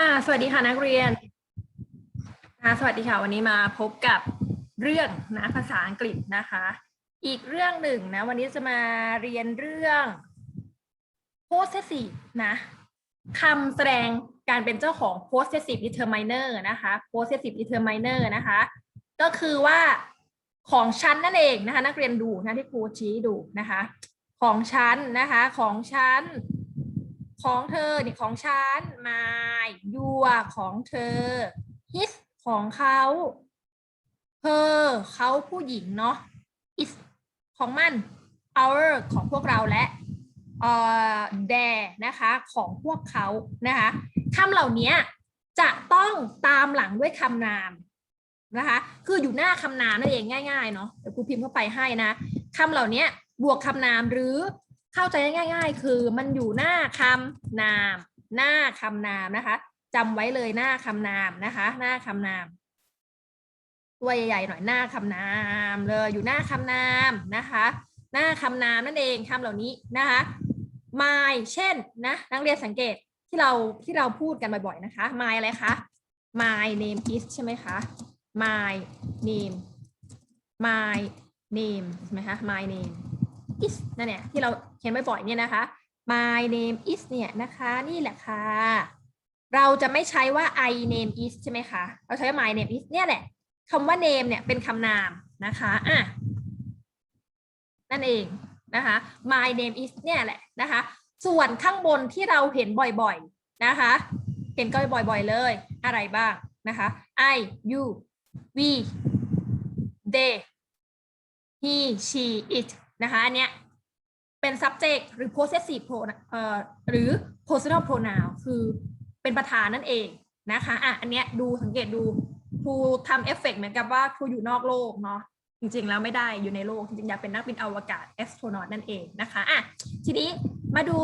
อ่าสวัสดีค่ะนักเรียนอ่าสวัสดีค่ะวันนี้มาพบกับเรื่องนะภาษาอังกฤษนะคะ อีกเรื่องหนึ่งนะวันนี้จะมาเรียนเรื่อง possessive นะคำแสดงการเป็นเจ้าของ possessive determiner นะคะ possessive determiner นะคะ ก็คือว่าของฉันนั่นเองนะคะ นักเรียนดูนะที่ครูชี้ดูนะคะ ของฉันนะคะของฉัน ของเธอนี่ของฉัน my your ของเธอ his ของเขา her เขาผู้หญิงเนาะ is ของมัน our ของพวกเราและเอ่อ their นะคะของพวกเขานะคะคำเหล่านี้จะต้องตามหลังด้วยคำนามนะคะคืออยู่หน้าคำนามนั่นเองง่ายๆเนาะเดี๋ยวครูพิมพ์เข้าไปให้นะคำเหล่านี้บวกคำนามหรือ เข้าใจง่าย ๆ คือมันอยู่หน้าคำนาม หน้าคำนามนะคะจำไว้เลยหน้าคำนามนะคะ หน้าคำนามตัวใหญ่ๆหน่อยหน้าคำนามเลยอยู่หน้าคำนามนะคะ หน้าคำนามนั่นเองคำเหล่านี้นะคะ my เช่นนะนักเรียนสังเกตที่เราที่เราพูดกันบ่อยๆนะคะ my อะไรคะ my name is ใช่ไหมคะ my name my name ใช่ไหมคะ my name is นั่นเนี่ยที่เราเขียนบ่อยๆเนี่ยนะคะ my name is เนี่ยนะคะนี่แหละค่ะ เราจะไม่ใช้ว่า I name is ใช่ไหมคะเราใช้ว่า my name is เนี่ยแหละคำว่า name เนี่ยเป็นคำนามนะคะอะนั่นเองนะคะ my name is เนี่ยแหละนะคะ ส่วนข้างบนที่เราเห็นบ่อยๆนะคะ เห็นก็บ่อยๆเลย อะไรบ้างนะคะ I you we they he she it นะคะอันเนี้ยเป็น subject หรือ possessive pronoun เอ่อหรือ personal pronoun คือเป็นประธานนั่นเองนะคะอะอันเนี้ยดูสังเกตดูครูทำเอฟเฟกต์เหมือนกับว่าครูอยู่นอกโลกเนาะจริงๆ แล้วไม่ได้อยู่ในโลก จริงๆ อยากเป็นนักบินอวกาศ astronaut นั่นเองนะคะอะทีนี้มาดู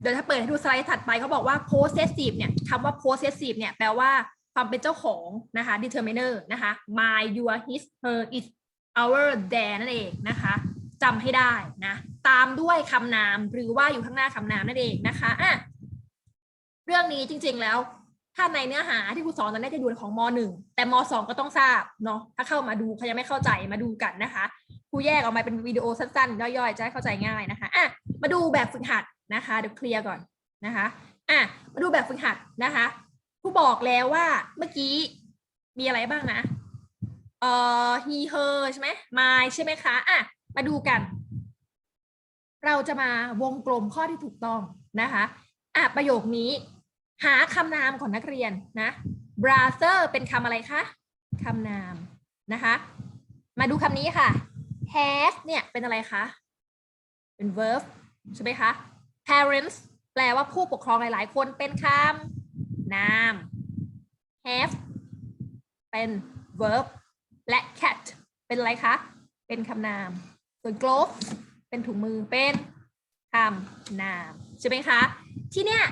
เดี๋ยวถ้าเปิดให้ดูสไลด์ถัดไปเขาบอกว่า possessive เนี่ยคำว่า possessive เนี่ยแปลว่าความเป็นเจ้าของนะคะ determiner นะคะ my your his her its our their นั่นเองนะคะจำให้ได้นะ ตามด้วยคำนามหรือว่าอยู่ข้างหน้าคำนามนั่นเองนะคะอะเรื่องนี้จริงๆแล้วถ้าในเนื้อหาที่ครูสอนตอนนี้จะอยู่ของมหนึ่งแต่มสองก็ต้องทราบเนาะถ้าเข้ามาดูใครยังไม่เข้าใจมาดูกันนะคะครูแยกออกมาเป็นวิดีโอสั้นๆย่อยๆจะได้เข้าใจง่ายนะคะอะมาดูแบบฝึกหัดนะคะเดี๋ยวเคลียร์ก่อนนะคะอะมาดูแบบฝึกหัดนะคะครูบอกแล้วว่าเมื่อกี้มีอะไรบ้างนะ เอ่อ he her ใช่ไหม my ใช่ไหมคะอะมาดูกัน เราจะมาวงกลมข้อที่ถูกต้องนะคะอะประโยคนี้หาคำนามของนักเรียนนะ brother เป็นคำอะไรคะคำนามนะคะ มาดูคำนี้ค่ะ has เนี่ยเป็นอะไรคะ เป็น verb ใช่ไหมคะ parents แปลว่าผู้ปกครองหลาย ๆ คนเป็นคำนาม have เป็น verb และ cat เป็นอะไรคะ เป็นคำนาม ส่วน glove เป็นถุงมือ เป็นคำนาม ใช่ไหมคะ ที่เนี้ย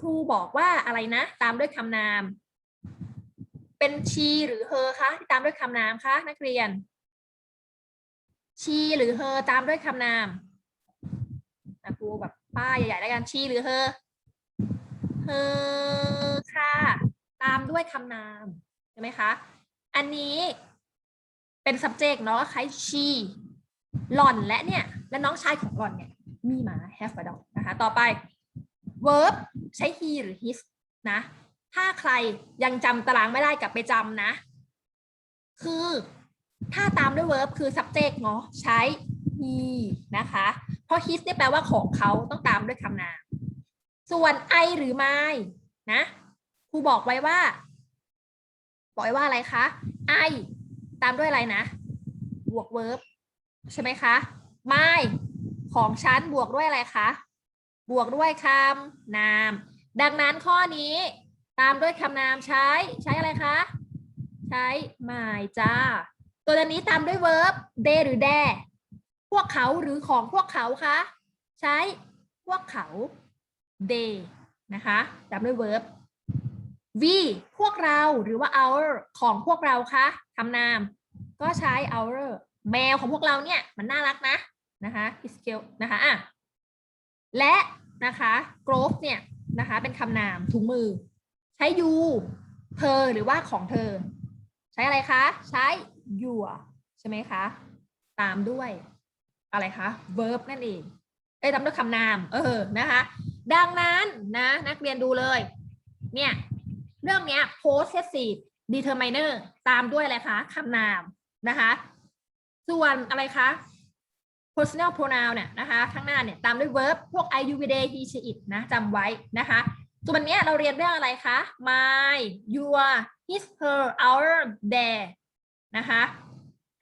ครูบอกว่าอะไรนะ ตามด้วยคำนาม เป็น she หรือ her คะที่ตามด้วยคำนามคะนักเรียน she หรือ her ตามด้วยคำนามนะครูแบบป้ายใหญ่ๆแล้วกัน she หรือ her her ค่ะ ตามด้วยคำนาม ใช่ไหมคะ อันนี้ เป็น subject เนาะคล้าย she หล่อนและเนี่ย และน้องชายของหล่อนเนี่ยมีหมา have a dog นะคะ ต่อไป verb ใช้ he หรือ his นะ ถ้าใครยังจำตารางไม่ได้กลับไปจำนะ คือถ้าตามด้วย verb คือ subject เนาะใช้ he นะคะ เพราะ his เนี่ยแปลว่าของเขาต้องตามด้วยคำนาม ส่วน I หรือ my นะครูบอกไว้ว่า บอกไว้ว่าอะไรคะ I ตามด้วยอะไรนะ บวก verb ใช่ไหมคะ my ของฉันบวกด้วยอะไรคะ บวกด้วยคำนาม ดังนั้นข้อนี้ตามด้วยคำนามใช้ใช้อะไรคะ ใช้ my จ้า ตัวนี้ตามด้วย verb they หรือ their พวกเขาหรือของพวกเขาคะ ใช้พวกเขา they นะคะ ตามด้วย verb we พวกเราหรือว่า our ของพวกเราคะคำนาม ก็ใช้ our แมวของพวกเราเนี่ยมันน่ารักนะนะคะ is cute นะคะอะและนะคะ growth เนี่ยนะคะเป็นคำนามถุงมือ ใช้ you เธอหรือว่าของเธอ ใช้อะไรคะ ใช้ your ใช่ไหมคะ ตามด้วย อะไรคะ verb นั่นเองเอ้ยตามด้วยคำนาม เออนะคะ ดังนั้นนะนักเรียนดูเลย เนี่ย เรื่องเนี้ย possessive determiner ตามด้วยอะไรคะคำนามนะคะ ส่วนอะไรคะ personal pronoun เนี่ยนะคะข้างหน้าเนี่ยตามด้วย verb พวก I, you, we, they, he, she, it นะจำไว้นะคะส่วนนี้เราเรียนเรื่องอะไรคะ my your his her our their นะคะ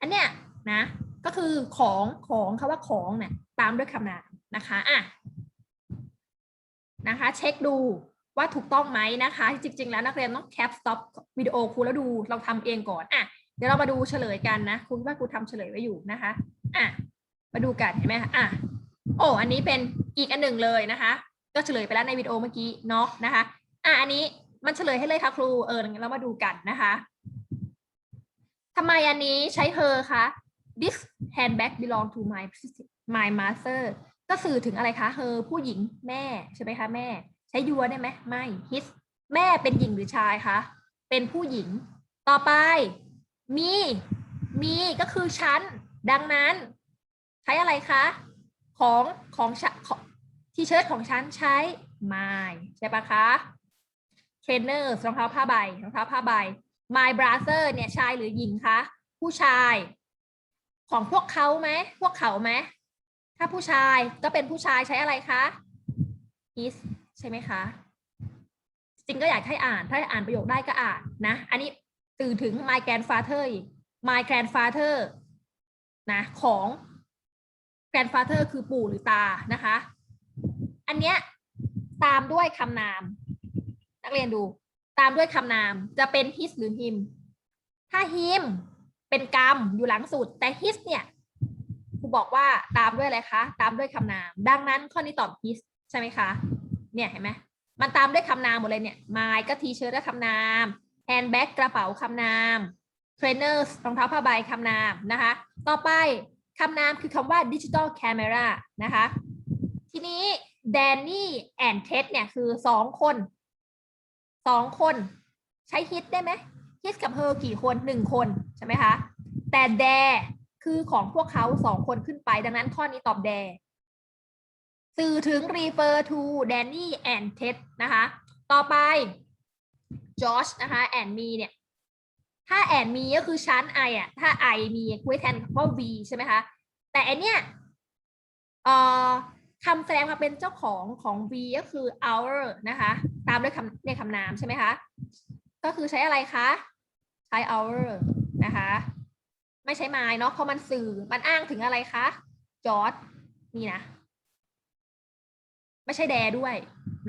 อันเนี้ยนะก็คือของของคาว่าของเนี่ยตามด้วยคำนามนะคะอะนะคะ เช็คดู ว่าถูกต้องไหมนะคะจริง ๆ แล้วนักเรียนต้องแคปสต็อปวิดีโอครูแล้วดูเราทำเองก่อนอะเดี๋ยวเรามาดูเฉลยกันนะคุณว่าครูทำเฉลยไว้อยู่นะคะอะมาดูกันเห็นไหมคะอะโอ้อันนี้เป็นอีกอันหนึ่งเลยนะคะ ก็เฉลยไปแล้วในวิดีโอเมื่อกี้เนาะนะคะอะอันนี้มันเฉลยให้เลยค่ะครูเออเรามาดูกันนะคะทำไมอันนี้ใช้เธอคะ this handbag belong to my my master ก็สื่อถึงอะไรคะเธอผู้หญิงแม่ใช่ไหมคะแม่ ใช้ยัวได้ไหมไม่ his แม่เป็นหญิงหรือชายคะ เป็นผู้หญิง ต่อไป มี มีก็คือฉัน ดังนั้น ใช้อะไรคะ ของของฉันของทีเชิร์ตของฉันใช้ my ใช่ปะคะเทรนเนอร์รองเท้าผ้าใบรองเท้าผ้าใบ my brother เนี่ยชายหรือหญิงคะ ผู้ชาย ของพวกเขาไหม พวกเขาไหม ถ้าผู้ชายก็เป็นผู้ชายใช้อะไรคะ is ใช่ไหมคะ จริงก็อยากให้อ่าน ถ้าอ่านประโยคได้ก็อ่านนะ อันนี้ตื่นถึง my grandfather my grandfather นะของ grandfather คือปู่หรือตานะคะ อันเนี้ยตามด้วยคำนาม นักเรียนดู ตามด้วยคำนามจะเป็น his หรือ him ถ้า him เป็นกรรมอยู่หลังสุด แต่ his เนี่ยครูบอกว่าตามด้วยอะไรคะ ตามด้วยคำนาม ดังนั้นข้อนี้ตอบ his ใช่ไหมคะ เนี่ยเห็นไหมมันตามด้วยคำนามหมดเลยเนี่ย my ก็ t-shirt ก็คำนาม handbag กระเป๋าคำนาม trainers รองเท้าผ้าใบคำนามนะคะ ต่อไปคำนามคือคำว่า digital camera นะคะ ทีนี้ Danny and Ted เนี่ยคือสองคนสองคน ใช้ his ได้ไหม his กับ her กี่คนหนึ่งคนใช่ไหมคะ แต่ their คือของพวกเขาสองคนขึ้นไป ดังนั้นข้อนี้ตอบ their สื่อถึง refer to Danny and Ted นะคะ ต่อไป George นะคะ and me เนี่ย ถ้า and me ก็คือชั้น I อะ ถ้า I มีคุยแทนว่า V ใช่ไหมคะ แต่อันเนี้ยเอ่อคำแสดงมาเป็นเจ้าของของ V ก็คือ our นะคะ ตามด้วยคำในคำนามใช่ไหมคะ ก็คือใช้อะไรคะ ใช้ our นะคะ ไม่ใช้ my เนาะเพราะมันสื่อมันอ้างถึงอะไรคะ George นี่นะ ไม่ใช่แดด้วย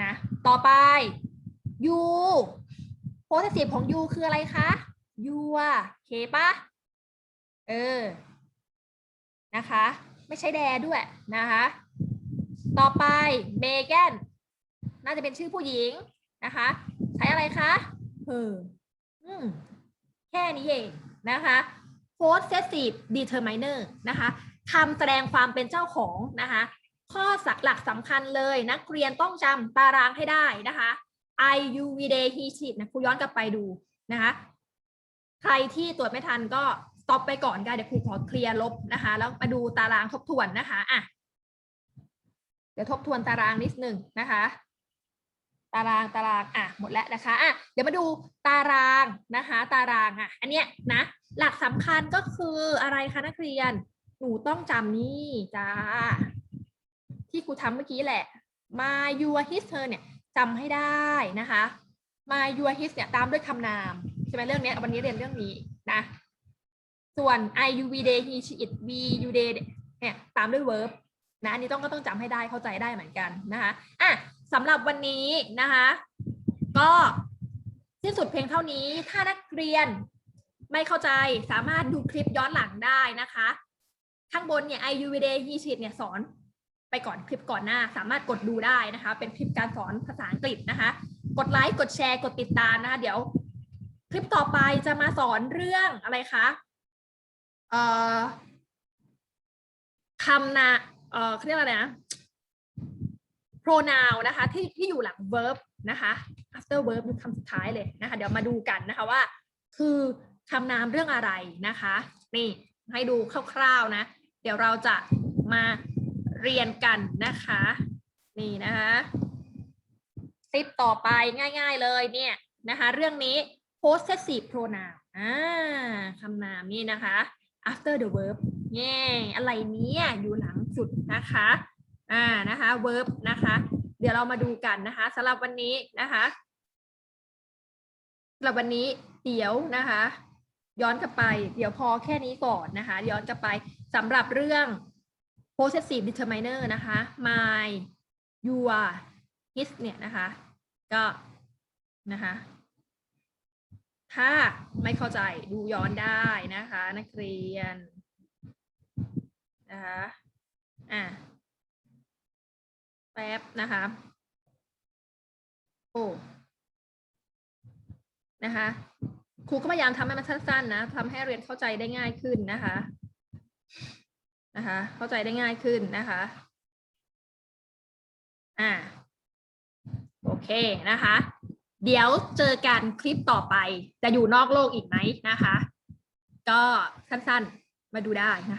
นะ ต่อไป you possessive ของ you คืออะไรคะ you อะเคปะเออ นะคะ ไม่ใช่แดด้วยนะคะ ต่อไป Megan น่าจะเป็นชื่อผู้หญิงนะคะ ใช้อะไรคะเอออืมแค่นี้เองนะคะ possessive determiner นะคะคำแสดงความเป็นเจ้าของนะคะ ข้อสักหลักสำคัญเลยนักเรียนต้องจำตารางให้ได้นะคะ I U V D He She นะครูย้อนกลับไปดูนะคะ ใครที่ตรวจไม่ทันก็ตอปไปก่อนก็เดี๋ยวครูขอเคลียร์ลบนะคะ แล้วมาดูตารางทบทวนนะคะอะเดี๋ยวทบทวนตารางนิดหนึ่งนะคะ ตารางตารางอะหมดแล้วนะคะอะเดี๋ยวมาดูตารางนะคะ ตารางอะอันเนี้ยนะหลักสำคัญก็คืออะไรคะนักเรียน หนูต้องจำนี่จ้า ที่ครูทำเมื่อกี้แหละ my your his her เนี่ยจำให้ได้นะคะ my your his เนี่ยตามด้วยคำนามใช่ไหมเรื่องนี้วันนี้เรียนเรื่องนี้นะส่วน I you we they he she it we you they เนี่ยตามด้วย verb นะอันนี้ต้องก็ต้องจำให้ได้เข้าใจได้เหมือนกันนะคะอะสำหรับวันนี้นะคะ ก็สิ้นสุดเพียงเท่านี้ถ้านักเรียนไม่เข้าใจสามารถดูคลิปย้อนหลังได้นะคะ ข้างบนเนี่ย I you we they he she it เนี่ยสอน ไปก่อนคลิปก่อนหน้า สามารถกดดูได้นะคะ เป็นคลิปการสอนภาษาอังกฤษนะคะ กดไลค์กดแชร์กดติดตามนะคะ เดี๋ยวคลิปต่อไปจะมาสอนเรื่องอะไรคะเอ่อคำนาเอ่อเขาเรียกอะไรนะ pronoun นะคะ ที่ที่อยู่หลัง verb นะคะ after verb คือคำสุดท้ายเลยนะคะ เดี๋ยวมาดูกันนะคะว่า คือคำนามเรื่องอะไรนะคะ นี่ให้ดูคร่าวๆนะ เดี๋ยวเราจะมา เรียนกันนะคะ นี่นะคะคลิปต่อไปง่าย ๆเลยเนี่ยนะคะ เรื่องนี้ possessive pronoun อ่าคำนามนี่นะคะ after the verb แย่อะไรเนี้ยอยู่หลังสุดนะคะอ่านะคะ verb นะคะ เดี๋ยวเรามาดูกันนะคะสำหรับวันนี้นะคะสำหรับวันนี้เดี๋ยวนะคะ ย้อนกลับไป เดี๋ยวพอแค่นี้ก่อนนะคะ ย้อนกลับไปสำหรับเรื่อง possessive determiner นะคะ my your his เนี่ยนะคะ ก็นะคะถ้าไม่เข้าใจดูย้อนได้นะคะ นักเรียนนะคะอะแป๊บนะคะโอ้นะคะครูก็พยายามทำให้มันสั้นๆนะทำให้เรียนเข้าใจได้ง่ายขึ้นนะคะ นะคะ เข้าใจได้ง่ายขึ้นนะคะ อ่า โอเคนะคะ เดี๋ยวเจอกันคลิปต่อไป จะอยู่นอกโลกอีกไหมนะคะ ก็สั้นๆ มาดูได้นะคะ